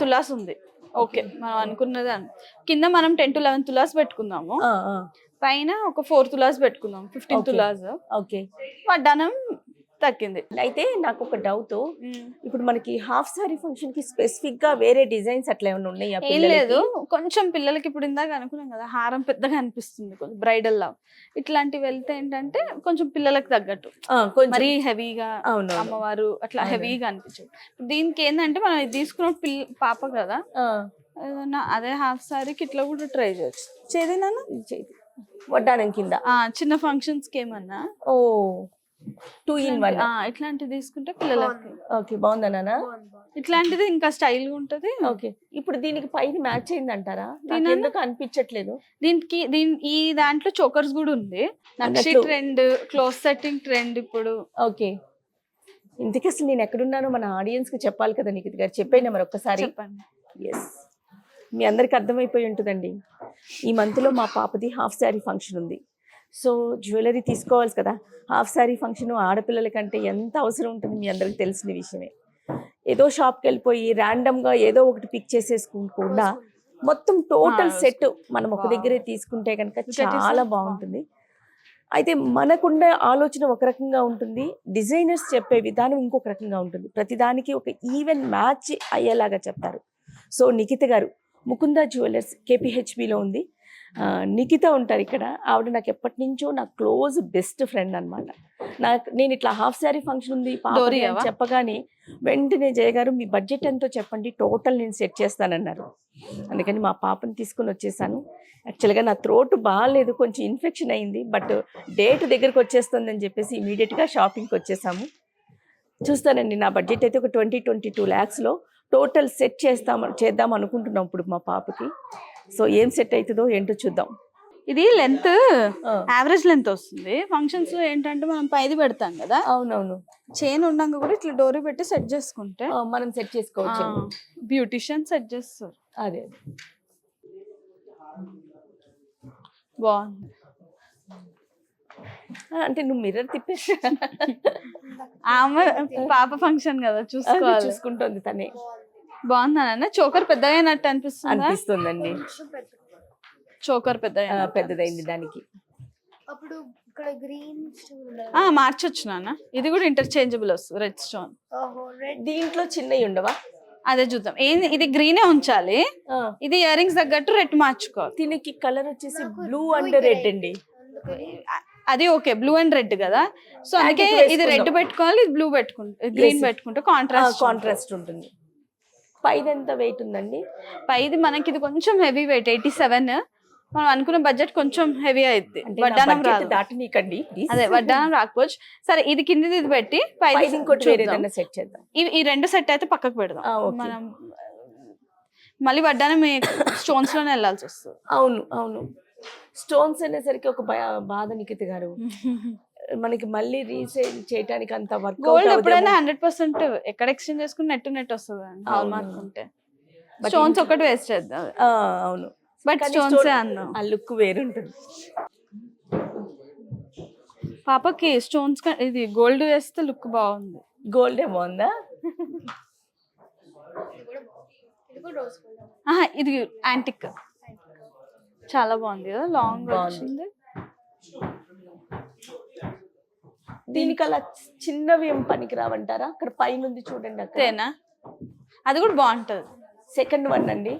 తులాస్ ఉంది. ఓకే. మనం అనుకున్నది అను- కింద మనం టెన్ టు లెవెన్ తులాస్ పెట్టుకుందాము. పైన ఒక ఫోర్ తులాస్ పెట్టుకుందాం. ఫిఫ్టీన్. తులాస్. ఓకే. వడ్డానం తగ్గింది. అయితే నాకు ఒక డౌట్ ఇప్పుడు మనకి హాఫ్ సారీ ఫంక్షన్కి స్పెసిఫిక్గా వేరే డిజైన్స్ అట్లా ఏమైనా ఉన్నాయా ఏం? లేదు. కొంచెం పిల్లలకి ఇప్పుడు ఇందాక అనుకున్నాం కదా హారం పెద్దగా అనిపిస్తుంది కొంచెం బ్రైడల్ లా. ఇట్లాంటివి వెళ్తే ఏంటంటే కొంచెం పిల్లలకి తగ్గట్టు. మరీ హెవీగా అవును అమ్మవారు అట్లా. హెవీగా అనిపించదు. దీనికి ఏంటంటే మనం తీసుకున్న పిల్ల పాప కదా అదే హాఫ్ సారీకి ఇట్లా కూడా ట్రై చేయొచ్చు. చేదినా వడ్డానం కింద. చిన్న ఫంక్షన్స్కి ఏమన్నా ఓ. టూ ఇన్ వన్ ఆ, ఇట్లాంటివి తీసుకుంటే పిల్లలకి ఓకే బాగుందా నాన్న ఇట్లాంటిది ఇంకా స్టైల్ ఉంటది. ఓకే ఇప్పుడు దీనికి పైన మ్యాచ్ అయింది అంటారా నాకు దీనా? ఎందుకు అనిపించట్లేదు? దీనికి దీని ఈ దాంట్లో చోకర్స్ కూడా ఉంది. నక్షి ట్రెండ్ క్లోజ్ సెట్టింగ్ ట్రెండ్ ఇప్పుడు. ఓకే ఇంతకీ అసలు నేను ఎక్కడున్నానో మన ఆడియన్స్కి చెప్పాలి కదా నీకు గారు. చెప్పేనా మరి ఒక్కసారి. చెప్పండి. ఎస్ మీ అందరికి అర్థమైపోయి ఉంటుందండి. ఈ మంత్లో మా పాపది హాఫ్ శారీ ఫంక్షన్ ఉంది. సో జ్యువెలరీ తీసుకోవాలి కదా. హాఫ్ శారీ ఫంక్షన్ ఆడపిల్లల కంటే ఎంత అవసరం ఉంటుంది మీ అందరికి తెలిసిన విషయమే. ఏదో షాప్కి వెళ్ళిపోయి ర్యాండమ్గా ఏదో ఒకటి పిక్ చేసేసుకోకుండా మొత్తం టోటల్ సెట్ మనం ఒక. దగ్గరే తీసుకుంటే కనుక చాలా. బాగుంటుంది. అయితే మనకుండే ఆలోచన ఒక రకంగా ఉంటుంది. డిజైనర్స్ చెప్పే విధానం ఇంకొక రకంగా ఉంటుంది. ప్రతిదానికి ఒక ఈవెన్ మ్యాచ్ అయ్యేలాగా చెప్తారు. సో నిఖిత గారు ముకుంద జ్యువెలర్స్ కేపీహెచ్బిలో ఉంది. నిఖిత ఉంటారు ఇక్కడ. ఆవిడ నాకు ఎప్పటి నుంచో నా క్లోజ్ బెస్ట్ ఫ్రెండ్ అన్నమాట. నాకు నేను ఇట్లా హాఫ్ శారీ ఫంక్షన్ ఉంది? చెప్పగానే వెంటనే జయ గారు మీ బడ్జెట్ ఎంతో చెప్పండి టోటల్ నేను సెట్ చేస్తానన్నారు. అందుకని మా పాపని తీసుకుని వచ్చేసాను. యాక్చువల్గా నా త్రోట్ బాగాలేదు కొంచెం ఇన్ఫెక్షన్ అయింది బట్ డేట్ దగ్గరకు వచ్చేస్తుందని చెప్పేసి ఇమీడియట్గా షాపింగ్కి వచ్చేసాము. చూస్తానండి నా బడ్జెట్ అయితే ఒక ట్వంటీ ట్వంటీ టూ ల్యాక్స్లో టోటల్ సెట్ చేస్తాం చేద్దాం అనుకుంటున్నాం ఇప్పుడు మా పాపకి. సో ఏం సెట్ అవుతుందో ఏంటో చూద్దాం. ఇది లెంత్ యావరేజ్ లెంత్ వస్తుంది. ఫంక్షన్స్లో ఏంటంటే మనం పైది పెడతాం కదా. అవునవును. చైన్ ఉన్నాక కూడా ఇట్లా డోరీ పెట్టి సెట్ చేసుకుంటే. మనం సెట్ చేసుకోవచ్చు. బ్యూటిషియన్ సెట్ చేస్తారు. అదే. బాగుంది. అంటే నువ్వు మిర్రర్ తిప్పేసి. ఆమె పాప ఫంక్షన్ కదా చూసుకోవాలి. చూసుకుంటుంది తనే. బాగుందా చోకర్ పెద్దగా అయినట్టు అనిపిస్తుందా? అనిపిస్తుందండి. చోకర్ పెద్దగా ఆ, పెద్దదైంది దానికి. అప్పుడు ఇక్కడ గ్రీన్ ఆ మార్చొచ్చు నాన్న. ఇది కూడా ఇంటర్చేంజబుల్ వస్తుంది రెడ్ స్టోన్ ఓహో రెడ్ దీంట్లో చిన్నవి ఉండవా? అదే చూద్దాం. ఏంది ఇది గ్రీనే ఉంచాలి. ఇది ఇయర్ రింగ్స్ తగ్గట్టు రెడ్ మార్చుకోవాలి దీనికి కలర్ వచ్చేసి బ్లూ అండ్. రెడ్ అండి అది ఓకే బ్లూ అండ్ రెడ్ కదా. సో అందుకే ఇది రెడ్. పెట్టుకోవాలి ఇది బ్లూ పెట్టుకుంటే గ్రీన్. పెట్టుకుంటే కాంట్రాస్ట్ కాంట్రాస్ట్ ఉంటుంది. పైన ఎంత వెయిట్ ఉందండి? పైది మనకి ఇది కొంచెం హెవీ వెయిట్ ఎయిటీ సెవెన్ మనం అనుకున్న బడ్జెట్ కొంచెం హెవీ అయింది వడ్డానం రాదు. దాటనీకండి. అదే వడ్డానం రాకపోవచ్చు. సరే ఇది కిందిది ఇది పెట్టి పైది ఇంకోటి వేరే సెట్ చేద్దాం. ఇవి ఈ రెండు సెట్ అయితే పక్కకు పెడదాం. మనం మళ్ళీ వడ్డానం స్టోన్స్లోనే వెళ్ళాల్సి వస్తుంది. అవును అవును. స్టోన్స్ అనేసరికి ఒక బాధ నిఖిత గారు. మనకి మళ్ళీ రీసేల్ చేయడానికి అంత వర్క్ గోల్డ్ ఎప్పుడైనా హండ్రెడ్ పర్సెంట్ ఎక్కడ ఎక్స్చేంజ్ చేసుకుని నెట్ నెట్ వస్తుంది హాల్ మార్క్ అవును. ఉంటే స్టోన్స్ ఒకటి వేస్ట్ చేద్దాం. అవును. బట్ స్టోన్స్ అన్నాం ఆ లుక్ వేరుంటుంది. పాపకి స్టోన్స్ ఇది గోల్డ్ వేస్తే లుక్ బాగుంది. గోల్డ్ గోల్డ్ ఆహా ఇది యాంటిక్ చాలా బాగుంది కదా లాంగ్ బాగుంది. వచ్చింది. దీనికి అలా చిన్నవి ఏం పనికి రావంటారా? అక్కడ పైన ఉంది చూడండి అక్కడ. తేనా అది కూడా బాగుంటది. సెకండ్ వన్ అండి.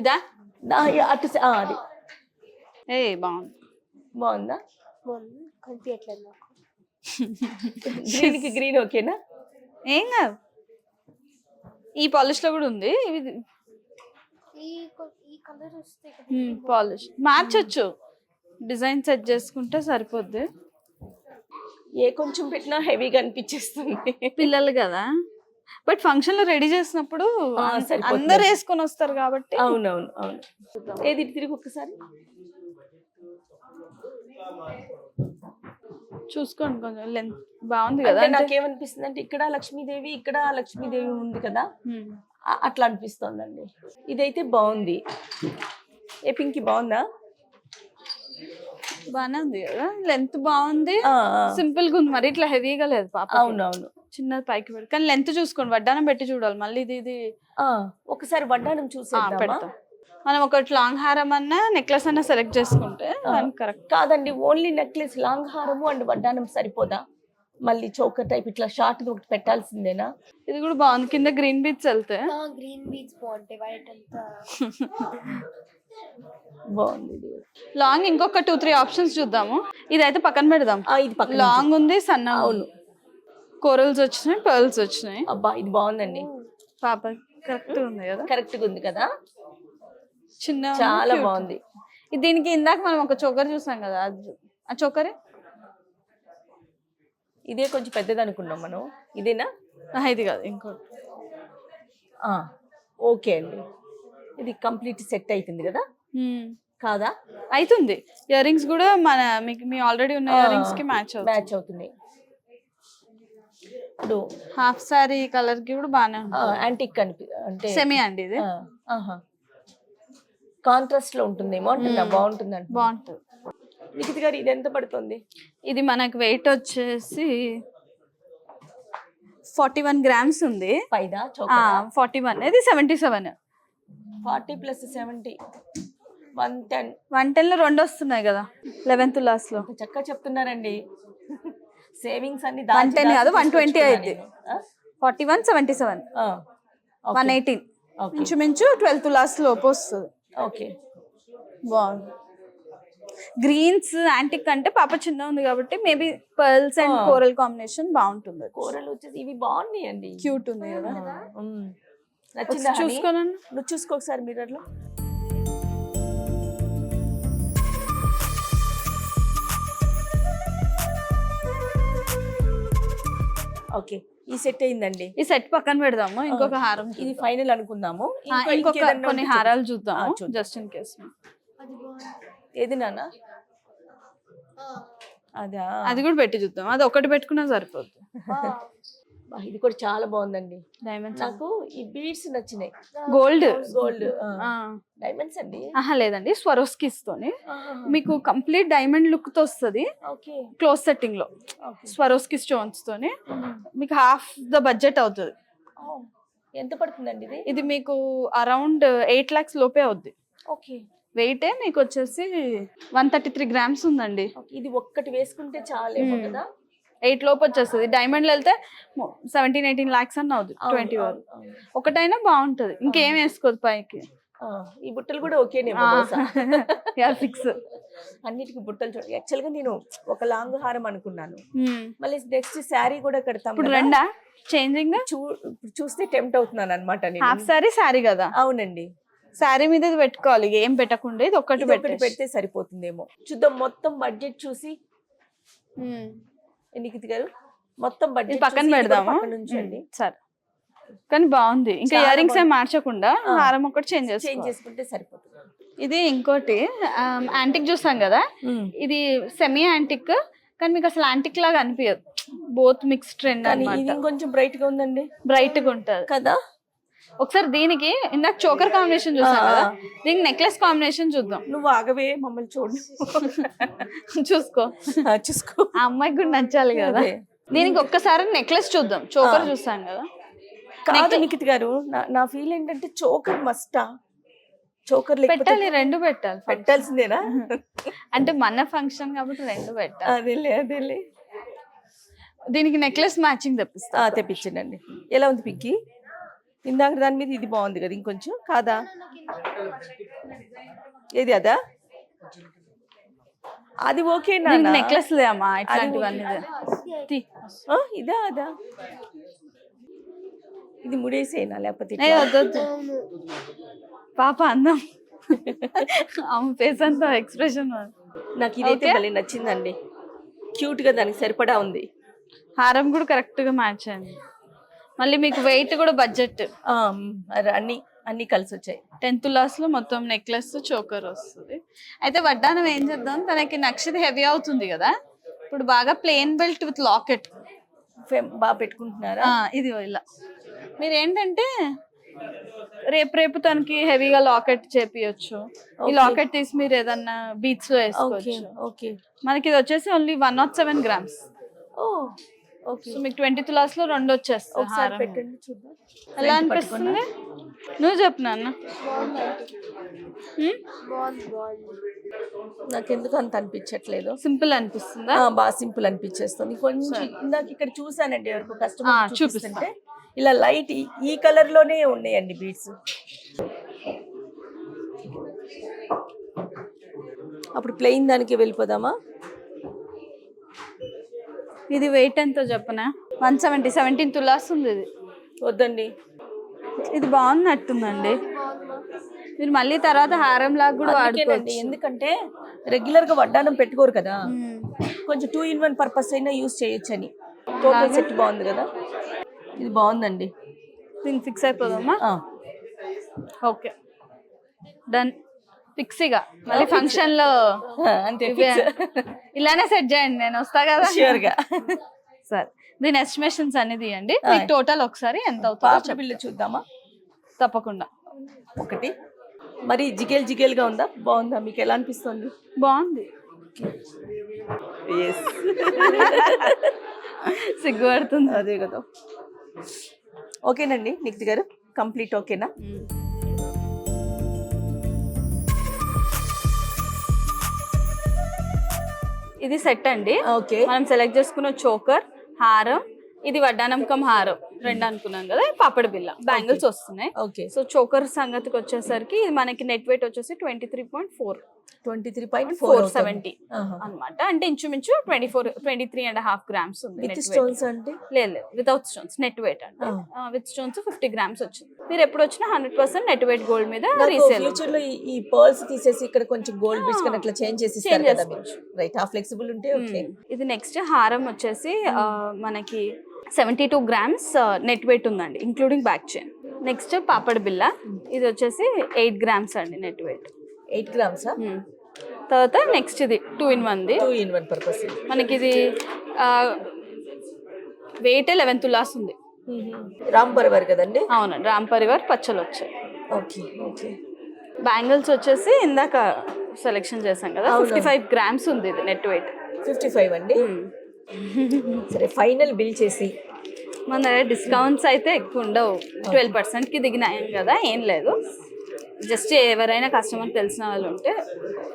ఇదా? అటు అది. ఏ బాగుంది. బాగుందా? బాగుంది. కనిపించట్లేదు నాకు. గ్రీన్కి గ్రీన్ ఓకేనా? ఏం కాదు. ఈ పాలిష్లో కూడా ఉంది. పాలిష్ మార్చొచ్చు. డిజైన్ సెట్ చేసుకుంటే సరిపోద్ది. ఏ కొంచెం పెట్టినా హెవీగా అనిపించేస్తుంది. పిల్లలు కదా. బట్ ఫంక్షన్లో రెడీ చేసినప్పుడు. అందరు వేసుకొని వస్తారు కాబట్టి. అవునవును అవును. ఏది తిరిగి ఒక్కసారి. చూసుకోండి కొంచెం. లెంత్ బాగుంది కదా. నాకేమనిపిస్తుంది అంటే ఇక్కడ లక్ష్మీదేవి ఇక్కడ లక్ష్మీదేవి ఉంది కదా. అట్లా అనిపిస్తోందండి. ఇదైతే బాగుంది. ఏ పింకి బాగుందా? బాగానే ఉంది కదా? లెంత్ బాగుంది. సింపుల్గా ఉంది మరి. ఇట్లా హెవీగా లేదు పాప అవునవును. చిన్నది పైకి పెట్టి కానీ లెంత్ చూసుకోండి. వడ్డానం పెట్టి చూడాలి. మళ్ళీ ఇది ఇది. ఆ, ఒకసారి వడ్డానం చూసేద్దామా? పెడతాం. మనం ఒకటి లాంగ్ హారం అన్నా నెక్లెస్ అన్నా సెలెక్ట్ చేసుకుంటే కరెక్ట్. కాదండి ఓన్లీ నెక్లెస్ లాంగ్ హారము అండ్ వడ్డానం సరిపోదా? మళ్ళీ చౌక టైప్ ఇట్లా షార్ట్ ఒకటి పెట్టాల్సిందేనా? ఇది కూడా బాగుంది. కింద గ్రీన్ బీచ్ వెళ్తే. గ్రీన్ బీచ్ బాగుంటాయి. వైట్ అంతా. బాగుంది లాంగ్ ఇంకొక టూ త్రీ ఆప్షన్స్ చూద్దాము. ఇదైతే పక్కన పెడదాం. ఇది పక్కన లాంగ్ ఉంది సన్న అవును. కోరల్స్ వచ్చినాయి పర్ల్స్ వచ్చినాయి. అబ్బా ఇది బాగుందండి. పాప కరెక్ట్ ఉంది కదా? కరెక్ట్ ఉంది కదా? చిన్న చాలా బాగుంది. ఇది దీనికి ఇందాక మనం ఒక చోకర్ చూసాం కదా ఆ చోకరే? ఇదే కొంచెం పెద్దది అనుకున్నాం మనం. ఇదేనా? ఇది కాదు ఇంకోటి. ఆ, ఓకే అండి. ఇది కంప్లీట్ సెట్ అవుతుంది కదా. కాదా? అవుతుంది ఇయర్ రింగ్స్ కూడా మన మీకు మీ ఆల్రెడీ ఉన్న ఇయర్ రింగ్స్కి మ్యాచ్ అవుతుంది. మ్యాచ్ అవుతుంది. ఇప్పుడు హాఫ్ సారీ కలర్కి కూడా బాగానే ఉంటుంది. యాంటిక్ కనిపి అంటే సెమీ అండి ఇది. కాంట్రాస్ట్లో ఉంటుందేమో అంటున్నా. బాగుంటుంది అంట బాగుంటుంది. నిఖిత్ గారు ఇది ఎంత పడుతుంది? ఇది మనకు వెయిట్ వచ్చేసి ఫార్టీ వన్ గ్రామ్స్ ఉంది ఫార్టీ వన్ ఇది seventy seven forty plus seventy. One ten. One టెన్లో రెండు వస్తున్నాయి కదా లెవెన్త్ లాస్లో. చక్కగా చెప్తున్నారండి. సేవింగ్స్ అన్ని 110 కాదు, 120 అయింది. Forty one seventy seven. One eighteen. ఇంచుమించు ట్వెల్త్ లాస్ లోపు వస్తుంది. ఓకే. బాగుంది. గ్రీన్స్ యాంటిక్ అంటే పాప చిన్న ఉంది కాబట్టి maybe pearls and. Coral combination బాగుంటుంది. కూరలు వచ్చేసి ఇవి బాగున్నాయండి. క్యూట్ ఉంది కదా. నచ్చిందా? చూసుకోనండి నువ్వు చూసుకో ఒకసారి మిర్రర్లో ఓకే ఈ సెట్ అయిందండి. ఈ సెట్ పక్కన పెడదాము ఇంకొక హారం ఇది ఫైనల్ అనుకుందాము. ఇంకొక కొన్ని హారాలు చూద్దాం. జస్ట్ ఇన్ కేస్ ఏది నాన్న? ఆ, అదా? అది కూడా పెట్టి చూద్దాం. అది ఒకటి పెట్టుకున్నా బా, ఇది కూడా చాలా బాగుందండి. డైమండ్స్ నాకు ఈ బీడ్స్ నచ్చినాయి. గోల్డ్ గోల్డ్ డైమండ్స్ అండి? ఆహా లేదండి. స్వరోస్కిస్ తోని. మీకు కంప్లీట్ డైమండ్ లుక్తో వస్తుంది. క్లోజ్ సెట్టింగ్లో. ఓకే. స్వరోస్కి స్టోన్స్ తోని. మీకు హాఫ్ ద బడ్జెట్ అవుతుంది. ఎంత పడుతుందండి ఇది? ఇది మీకు అరౌండ్ ఎయిట్ లాక్స్ లోపే అవుద్ది. ఓకే. వెయిట్ మీకు వచ్చేసి వన్ థర్టీ త్రీ గ్రామ్స్ ఉందండి ఇది ఒక్కటి వేసుకుంటే చాలేమో. కదా? ఎయిట్ లోపు వచ్చేస్తుంది. డైమండ్ వెళ్తే సెవెంటీన్ ఎయిటీన్ లాక్స్ అన్న అవును, ట్వంటీ వరకు. ఒకటైనా బాగుంటది. ఇంకేం వేసుకోదు పైకి. ఈ బుట్టలు కూడా బహుశా. ఫిక్స్ అన్నిటికీ బుట్టలు చూడ. యాక్చువల్గా నేను ఒక లాంగ్ హారం అనుకున్నాను. మళ్ళీ నెక్స్ట్ శారీ కూడా కడతాం. రెండా? చేంజింగ్ చూస్తే టెంప్ట్ అవుతున్నాను అనమాట హాఫ్ సారీ సారీ కదా? అవునండి. సారీ మీద పెట్టుకోవాలి. ఏం పెట్టకుండా ఇది ఒకటి పెడితే సరిపోతుందేమో. చూద్దాం మొత్తం బడ్జెట్ చూసి. నిఖిత్ గారు. మొత్తం బడ్జెట్ పక్కన పెడదామా? ఉంచండి. సరే. కానీ బాగుంది. ఇంకా ఇయర్ రింగ్స్ ఏం. మార్చకుండా. హారం ఒకటి చేంజ్ చేసుకుంటే సరిపోతుంది. ఇది ఇంకోటి యాంటిక్ చూసాం కదా? ఇది సెమీ యాంటిక్ కానీ మీకు అసలు యాంటిక్ లాగా అనిపించదు బోత్ మిక్స్ ట్రెండ్ అన్నమాట. ఇంకొంచెం బ్రైట్గా ఉందండి. బ్రైట్గా ఉంటది. కదా? ఒకసారి దీనికి ఇందాక చోకర్ కాంబినేషన్ చూసాం కదా. దీనికి నెక్లెస్ కాంబినేషన్ చూద్దాం. నువ్వు ఆగవే మమ్మల్ని చూడు. చూసుకో. చూసుకో. ఆ అమ్మాయికి కూడా నచ్చాలి కదా. దీనికి ఒక్కసారి నెక్లెస్ చూద్దాం. చోకర్. చూసాం కదా. కాదు నిఖిత్ గారు నా- ఫీల్ ఏంటంటే చోకర్ మస్టా చోకర్ పెట్టాలి రెండు పెట్టాలి పెట్టాల్సిందేనా? అంటే మన ఫంక్షన్ కాబట్టి రెండు పెట్టాలి. అదేలే అదేలే. దీనికి నెక్లెస్ మ్యాచింగ్ తెప్పిస్తా. తెప్పించండి. ఎలా ఉంది పిక్కి? ఇందాక దాని మీద ఇది బాగుంది కదా ఇంకొంచెం? కాదా? ఏది అదా? అది ఓకే నెక్లెస్ లేమ్మా ఇట్లాంటివన్నీ. ఇదా అదా? ఇది ముడేసేనా లేకపోతే పాప అందం. ఆమె ఫేస్ అంతా ఎక్స్ప్రెషన్ నాకు ఇదైతే. భలే నచ్చిందండి. క్యూట్గా దానికి సరిపడా ఉంది. హారం కూడా కరెక్ట్గా మ్యాచ్ అయింది. మళ్ళీ మీకు వెయిట్ కూడా బడ్జెట్ అన్ని అన్ని కలిసి వచ్చాయి. టెన్త్ లాస్లో మొత్తం నెక్లెస్ చోకర్ వస్తుంది. అయితే వడ్డానం ఏం చేద్దాం? తనకి నక్షది హెవీ అవుతుంది కదా? ఇప్పుడు బాగా ప్లేన్ బెల్ట్ విత్ లాకెట్ బాగా పెట్టుకుంటున్నారా? ఇది ఇలా. మీరు ఏంటంటే రేపు రేపు తనకి హెవీగా లాకెట్ చేపియొచ్చు. ఈ. లాకెట్ తీసి మీరు ఏదన్నా బీచ్లో వేసుకోవచ్చు. ఓకే మనకి ఇది వచ్చేసి only one not seven grams oh so మీకు ట్వంటీ తులాస్లో రెండు వచ్చేస్తాయి. ఒకసారి హారం. పెట్టండి చూద్దాం. ఎలా అనిపిస్తుంది? నువ్వు చెప్పు నాన్న. బాగుంది. హ్మ్? బాగుంది బాగుంది. నాకు ఎందుకు అంత అనిపించట్లేదు. సింపుల్ అనిపిస్తుందా? ఆ, బాగా సింపుల్ అనిపించేస్తుంది. కొంచెం ఇందాక ఇక్కడ చూసానండి ఎవరికి ఆ, కస్టమర్ చూపిస్తా. చూపిస్తుంటే ఇలా లైట్ ఈ కలర్లోనే ఉన్నాయండి బీడ్స్. అప్పుడు ప్లెయిన్ దానికి వెళ్ళిపోదామా? ఇది వెయిట్ ఎంతో చెప్పనా? వన్ సెవెంటీ సెవెంటీన్ తులాస్ ఉంది ఇది. వద్దండి. ఇది బాగున్నట్టుందండి. మీరు మళ్ళీ తర్వాత హారం లాగా కూడా వాడుకోవచ్చు. ఎందుకంటే రెగ్యులర్గా వడ్డానం పెట్టుకోరు కదా. మ్మ్. కొంచెం టూ ఇన్ వన్ పర్పస్ అయినా యూస్ చేయొచ్చని. టోటల్ సెట్ బాగుంది కదా. ఇది బాగుందండి. దీనికి ఫిక్స్ అయిపోదామా ఆ, ఓకే డన్ ఫిక్స్ ఇక మళ్ళీ ఫంక్షన్లో అంతే. ఇలానే సెట్ చేయండి నేను వస్తా కదా. షూర్గా. సరే. దీని ఎస్టిమేషన్స్ అన్ని తీయండి. మీకు టోటల్ ఒకసారి ఎంత అవుతుందో బిల్లు చూద్దామా? తప్పకుండా. ఒకటి. మరి జిగేల్ జిగేల్గా ఉందా? బాగుందా? మీకు ఎలా అనిపిస్తుంది? బాగుంది. సిగ్గుపడుతుంది. అదే కదా. ఓకేనండి నిక్తి గారు. కంప్లీట్ ఓకేనా ఇది సెట్ అండి. ఓకే. మనం సెలెక్ట్ చేసుకున్న చోకర్ హారం ఇది వడ్డానంకం హారం రెండు అనుకున్నాం కదా పాపడి బిల్ల బ్యాంగిల్స్ వస్తున్నాయి. ఓకే. సో చోకర్ సంగతికి వచ్చేసరికి ఇది మనకి నెట్ వెయిట్ వచ్చేసి twenty three point four twenty three point four seventy అనమాట అంటే ఇంచుమించు twenty four twenty three and half grams ఉంది విత్. స్టోన్స్ అంటే? లేదు లేదు. వితౌట్ స్టోన్స్ నెట్ వెయిట్ అంటే. విత్ స్టోన్స్ ఫిఫ్టీ గ్రామ్స్ వచ్చింది. మీరు ఎప్పుడు వచ్చినా hundred percent net weight gold మీద రీసేల్ ఫ్యూచర్లో ఈ- పర్ల్స్ తీసేసి ఇక్కడ కొంచెం గోల్డ్ బిట్స్ కానీ అట్లా చేంజ్ చేసి రైట్ ఆ ఫ్లెక్సిబుల్ ఉంటే ఓకే ఇది నెక్స్ట్ హారం వచ్చేసి ఆ, మనకి seventy two grams net weight ఉందండి ఇంక్లూడింగ్ బ్యాక్ చైన్ నెక్స్ట్ పాపడ్ బిల్ల ఇది వచ్చేసి ఎయిట్ గ్రామ్స్ అండి నెట్ వెయిట్ ఎయిట్ గ్రామ్స్? తర్వాత నెక్స్ట్ ఇది two in వన్ది. Two in one purpose. మనకి ఇది వెయిట్ లెవెన్ తులాస్ ఉంది. రామ్ పర్వర్ కదండి? అవునండి రామ్ పరివార్ పచ్చలు వచ్చాయి ఓకే ఓకే. బ్యాంగిల్స్ వచ్చేసి ఇందాక సెలెక్షన్ చేశాం కదా. ఫిఫ్టీ ఫైవ్ గ్రామ్స్ ఉంది ఇది నెట్ వెయిట్. ఫిఫ్టీ ఫైవ్ అండి? సరే ఫైనల్ బిల్ చేసి. మన దగ్గర డిస్కౌంట్స్ అయితే ఎక్కువ ఉండవు. ట్వెల్వ్ పర్సెంట్కి దిగినాయి కదా ఏం లేదు. జస్ట్ ఎవరైనా కస్టమర్ తెలిసిన వాళ్ళు ఉంటే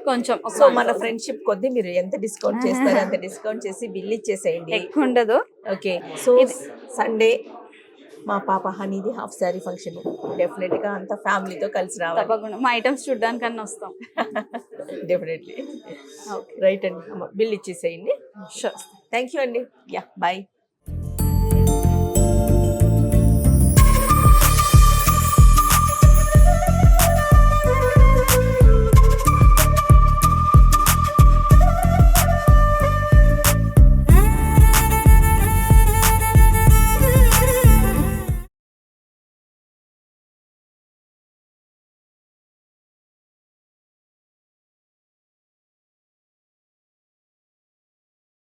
కొంచెం సో మన ఫ్రెండ్షిప్ కొద్దీ మీరు ఎంత డిస్కౌంట్ చేస్తారో అంత డిస్కౌంట్ చేసి బిల్ ఇచ్చేసేయండి. ఎక్కువ ఉండదు ఓకే. సో సండే మా పాప హనీది హాఫ్ శారీ ఫంక్షన్ డెఫినెట్గా అంత ఫ్యామిలీతో కలిసి రావాలి. తప్పకుండా. మా ఐటమ్స్ చూడడానికన్నా వస్తాం. డెఫినెట్లీ రైట్ అండి. బిల్ ఇచ్చేసేయండి. షూర్ థ్యాంక్ యూ అండి. Yeah bye